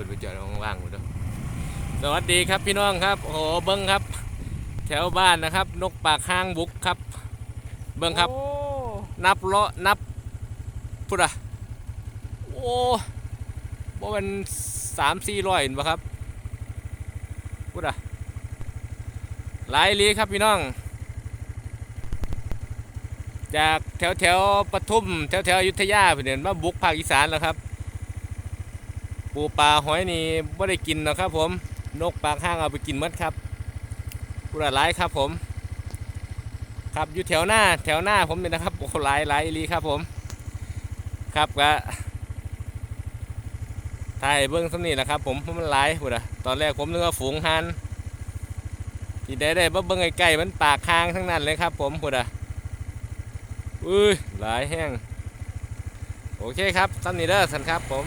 ปิดไปจอดว่างๆหมดแล้วสวัสดีครับพี่น้องครับ โอ้โหเบิ้งครับ แถวบ้านนะครับ นกปากข้างบุกครับ เบิ้งครับโอ้นับเลาะนับพุทธะโอ้บ่เป็นสามสี่ร้อยเห็นปะครับพุทธะหลายอีหลีครับพี่น้อง จากแถวแถวปทุมแถวแถวอยุธยาเพิ่นเห็นมาบุกภาคอีสานแล้วครับ ปูปลาหอยนี่ไม่ได้กินนะครับผมนกปากห้างเอาไปกินหมดครับพุทธะหลายครับผม ครับอยู่แถวหน้าแถวหน้าผมเนี่ยนะครับโอ้โหลายหลายอีหลีครับผม ครับก็ถ่ายเบื้องสำนี่แหละครับผมเพราะมันหลายพูดอะตอนแรกผมนึกว่าฝูงฮันที่ได้ได้บ่เบิ่งไกลๆมันปากคางทั้งนั้นเลยครับ ผมพูดอะอุ้ยหลายแห้งโอเคครับสำนี่เด้อสันครับผม